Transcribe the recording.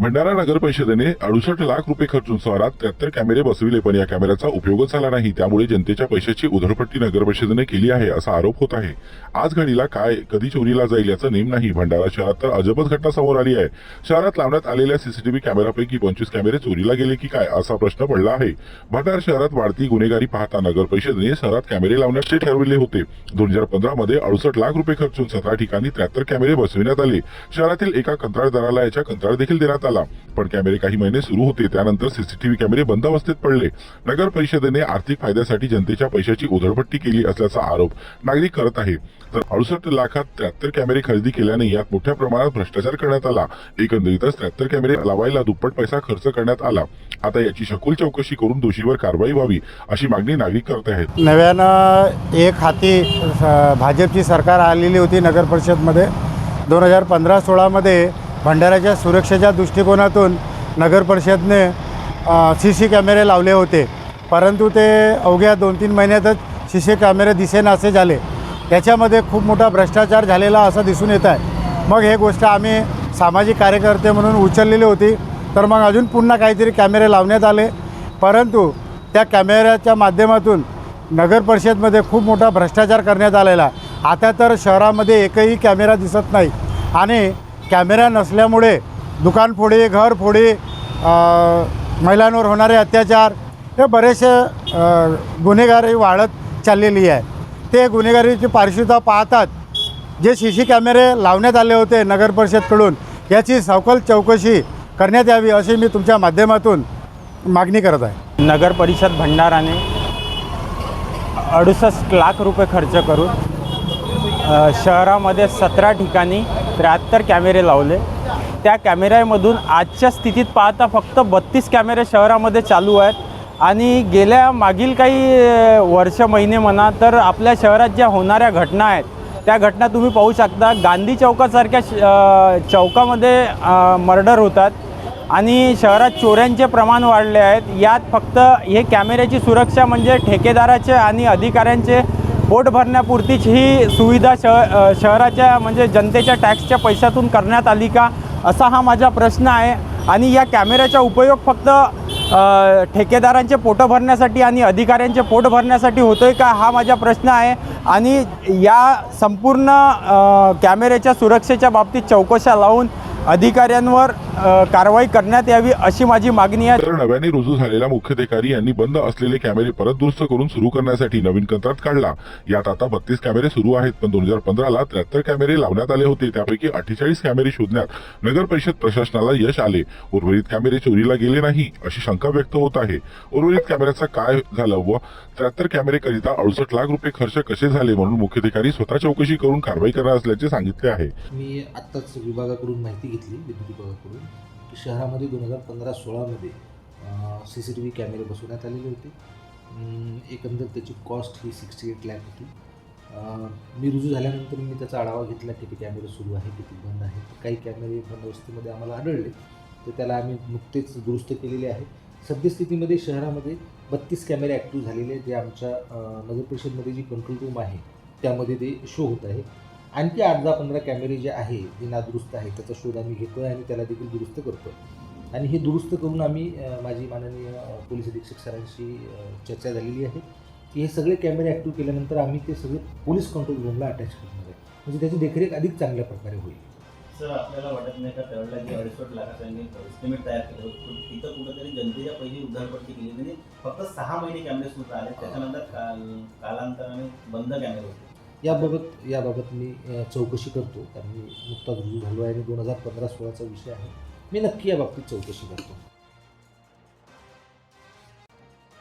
भंडारा नगर परिषदेने अडुसष्ट लाख रुपये खर्चून शहरात त्र्याहत्तर कॅमेरे बसविले पण या कॅमेऱ्याचा उपयोगच झाला नाही. त्यामुळे जनतेच्या पैशाची उधळपट्टी नगर परिषदेने केली आहे असा आरोप होत आहे. आज घडीला काय कधी चोरीला जाईल याचा नेम नाही. भंडारा शहरात तर अजबच घटना समोर आली आहे. शहरात लावण्यात आलेल्या सीसीटीव्ही कॅमेऱ्यापैकी पंचवीस कॅमेरे चोरीला गेले की काय असा प्रश्न पडला आहे. भंडारा शहरात वाढती गुन्हेगारी पाहता नगर परिषदेने शहरात कॅमेरे लावण्याचे ठरविले होते. दोन हजार पंधरा मध्ये अडुसष्ट लाख रुपये खर्चून सतरा ठिकाणी त्र्याहत्तर कॅमेरे बसविण्यात आले. शहरातील एका कंत्राटदाराला याच्या कंत्राट देखील देण्यात आला. पण कॅमेरे काही महिने सुरू होते. त्यानंतर सीसीटीव्ही कॅमेरे बंद अवस्थेत पडले. नगर परिषदेने आर्थिक फायद्यासाठी जनतेच्या पैशाची उधळपट्टी केली असल्याचा आरोप नागरिक करत आहे तर अडुसष्ट लाखात त्र्याहत्तर कॅमेरे खरेदी केल्याने यात मोठ्या प्रमाणात भ्रष्टाचार करण्यात आला. एकंदरीतच त्र्याहत्तर कॅमेरे लावायला दुप्पट पैसा खर्च करण्यात आला. आता याची सखोल चौकशी करून दोषीवर कारवाई व्हावी अशी मागणी नागरिक करत आहेत. नव्यानं एक हाती भाजपची सरकार आलेली होती नगर परिषदमध्ये. दोन हजार पंधरा सोळामध्ये भंडाऱ्याच्या सुरक्षेच्या दृष्टिकोनातून नगर परिषदने सी सी कॅमेरे लावले होते. परंतु ते अवघ्या दोन तीन महिन्यातच सी सी कॅमेरे दिसेनासे झाले. याच्यामध्ये खूप मोठा भ्रष्टाचार झालेला असं दिसून येत आहे. मग हे गोष्ट आम्ही सामाजिक कार्यकर्ते म्हणून उचललेली होती. तर मग अजून पुन्हा काहीतरी कॅमेरे लावण्यात आले. परंतु त्या कॅमेऱ्याच्या माध्यमातून नगर परिषदमध्ये खूप मोठा भ्रष्टाचार करण्यात आलेला. आता तर शहरामध्ये एकही कॅमेरा दिसत नाही. आणि कॅमेरा नसल्यामुळे दुकानफोडी घरफोडी महिलांवर होणारे अत्याचार हे बरेचसे गुन्हेगारी वाढत चाललेली आहे. ते गुन्हेगारीची पार्श्वता पाहतात. जे सी सी कॅमेरे लावण्यात आले होते नगर परिषदकडून याची सखोल चौकशी करण्यात यावी अशी मी तुमच्या माध्यमातून मागणी करत आहे. नगर परिषद भंडाराने अडुसष्ट लाख रुपये खर्च करून शहरामध्ये सतरा ठिकाणी त्र्याहत्तर कॅमेरे लावले. त्या कॅमेऱ्यामधून आजच्या स्थितीत पाहता फक्त बत्तीस कॅमेरे शहरामध्ये चालू आहेत. आणि गेल्या मागील काही वर्ष महिने म्हणा तर आपल्या शहरात ज्या होणाऱ्या घटना आहेत त्या घटना तुम्ही पाहू शकता. गांधी चौकासारख्या श- चौकामध्ये मर्डर होतात आणि शहरात चोऱ्यांचे प्रमाण वाढले आहेत. यात फक्त हे कॅमेऱ्याची सुरक्षा म्हणजे ठेकेदाराचे आणि अधिकाऱ्यांचे पोट भरण्यापुरतीच ही सुविधा शह शहराच्या म्हणजे जनतेच्या टॅक्सच्या पैशातून करण्यात आली का? असा हा माझा प्रश्न आहे. आणि या कॅमेऱ्याचा उपयोग फक्त ठेकेदारांचे पोटं भरण्यासाठी आणि अधिकाऱ्यांचे पोट भरण्यासाठी होतोय का? हा माझा प्रश्न आहे. आणि या संपूर्ण कॅमेऱ्याच्या सुरक्षेच्या बाबतीत चौकशा लावून अधिकाऱ्यांवर कारवाई करण्यात यावी अशी माझी मागणी आहे. तर नव्याने रुजू झालेल्या मुख्याधिकारी यांनी बंद असलेले कॅमेरे परत दुरुस्त करून सुरू करण्यासाठी नवीन कंत्राट काढला. यात आता बत्तीस कॅमेरे सुरू आहेत पण दोन हजार पंधराला त्र्याहत्तर कॅमेरे लावण्यात आले होते. त्यापैकी अठ्ठेचाळीस कॅमेरे शोधण्यात नगर परिषद प्रशासनाला यश आले. उर्वरित कॅमेरे चोरीला गेले नाही अशी शंका व्यक्त होत आहे. उर्वरित कॅमेऱ्याचा काय झालं व त्र्याहत्तर कॅमेरेकरिता अडुसष्ट लाख रुपये खर्च कसे झाले म्हणून मुख्याधिकारी स्वतः चौकशी करून कारवाई करणार असल्याचे सांगितले आहे. मी आत्ताच विभागाकडून माहिती घेतली विद्युत विभागाकडून की शहरामध्ये दोन हजार पंधरा सोळामध्ये सी सी टी व्ही कॅमेरे बसवण्यात आलेले होते. एकंदर त्याची कॉस्ट ही सिक्स्टी एट लॅक होती मी रुजू झाल्यानंतर मी त्याचा आढावा घेतला किती कॅमेरे सुरू आहे किती बंद आहे. काही कॅमेरे बंद अवस्थेमध्ये आम्हाला आढळले. तर त्याला आम्ही नुकतेच दुरुस्त केलेले आहे. सद्यस्थितीमध्ये शहरामध्ये बत्तीस कॅमेरे ॲक्टिव्ह झालेले आहेत. जे आमच्या नगर परिषदमध्ये जी कंट्रोल रूम आहे त्यामध्ये ते शो होत आहे. आणखी आठ दहा पंधरा कॅमेरे जे आहे जे नादुरुस्त आहे त्याचा शोध आम्ही घेतो आहे आणि त्याला देखील दुरुस्त करतो आणि हे दुरुस्त करून आम्ही माझी माननीय पोलीस अधीक्षक सरांशी चर्चा झालेली आहे की हे सगळे कॅमेरे ॲक्टिव्ह केल्यानंतर आम्ही ते सगळे पोलीस कंट्रोल रूमला अटॅच करणार आहे. म्हणजे त्याची देखरेख अधिक चांगल्या प्रकारे होईल. सर आपल्याला वाटत नाही का त्यावेळेला जे अडीच लाखाचं एस्टिमेट तयार केलं होतं पण तिथं कुठंतरी जनतेच्या पहिली उधारपट्टी केली म्हणजे फक्त सहा महिने कॅमेरे सुरू आले त्याच्यानंतर कालांतराने बंद कॅमेरे होते. याबाबत याबाबत मी चौकशी करतो. कारण मी नुकताच रुजू झालो आहे आणि दोन हजार पंधरा सोळाचा विषय आहे. मी नक्की याबाबतीत चौकशी करतो.